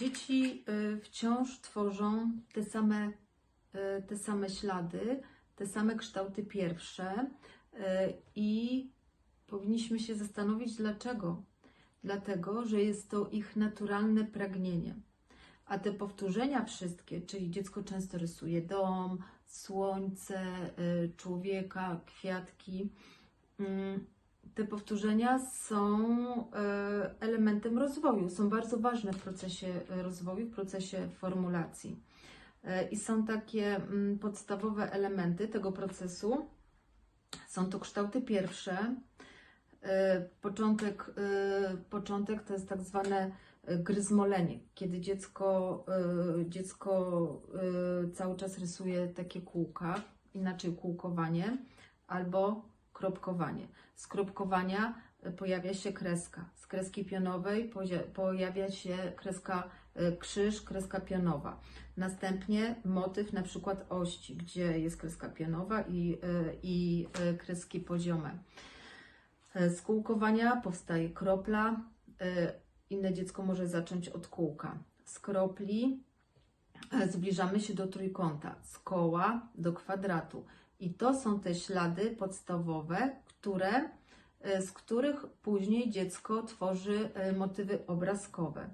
dzieci y, wciąż tworzą te same, y, te same ślady, te same kształty pierwsze y, i powinniśmy się zastanowić dlaczego. Dlatego, że jest to ich naturalne pragnienie. A te powtórzenia wszystkie, czyli dziecko często rysuje dom, słońce, człowieka, kwiatki, mm, te powtórzenia są e, elementem rozwoju, są bardzo ważne w procesie e, rozwoju, w procesie formulacji. E, I są takie mm, podstawowe elementy tego procesu. Są to kształty pierwsze. Początek, początek to jest tak zwane gryzmolenie, kiedy dziecko, dziecko cały czas rysuje takie kółka, inaczej kółkowanie, albo kropkowanie. Z kropkowania e, pojawia się kreska. Z kreski pionowej pojawia się kreska e, krzyż, kreska pionowa. Następnie motyw na przykład ości, gdzie jest kreska pionowa i, e, i kreski poziome. Z kółkowania powstaje kropla. Inne dziecko może zacząć od kółka. Z kropli zbliżamy się do trójkąta, z koła do kwadratu. I to są te ślady podstawowe, które, e, z których później dziecko tworzy e, motywy obrazkowe.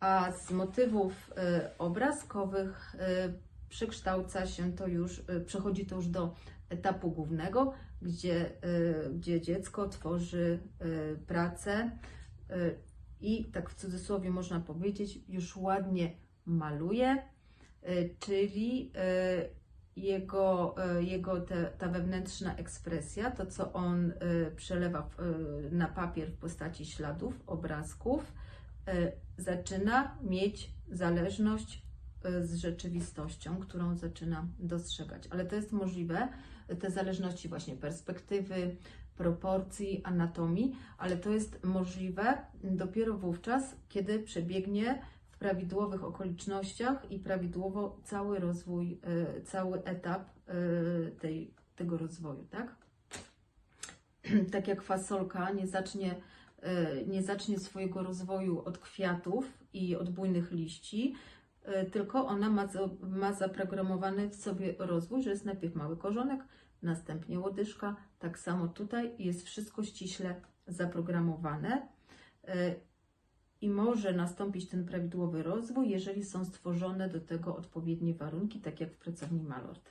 A z motywów e, obrazkowych przekształca się to już, przechodzi to już do etapu głównego, gdzie, gdzie dziecko tworzy pracę i tak w cudzysłowie można powiedzieć, już ładnie maluje, czyli jego, e, jego te, ta wewnętrzna ekspresja, to co on e, przelewa e, na papier w postaci śladów, obrazków, zaczyna mieć zależność z rzeczywistością, którą zaczyna dostrzegać. Ale to jest możliwe, te zależności właśnie perspektywy, proporcji, anatomii, ale to jest możliwe dopiero wówczas, kiedy przebiegnie w prawidłowych okolicznościach i prawidłowo cały rozwój, e, cały etap e, tej, tego rozwoju, tak? Tak jak fasolka nie zacznie, e, nie zacznie swojego rozwoju od kwiatów i od bujnych liści, tylko ona ma, ma zaprogramowany w sobie rozwój, że jest najpierw mały korzonek, następnie łodyżka. Tak samo tutaj jest wszystko ściśle zaprogramowane i może nastąpić ten prawidłowy rozwój, jeżeli są stworzone do tego odpowiednie warunki, tak jak w pracowni Malort.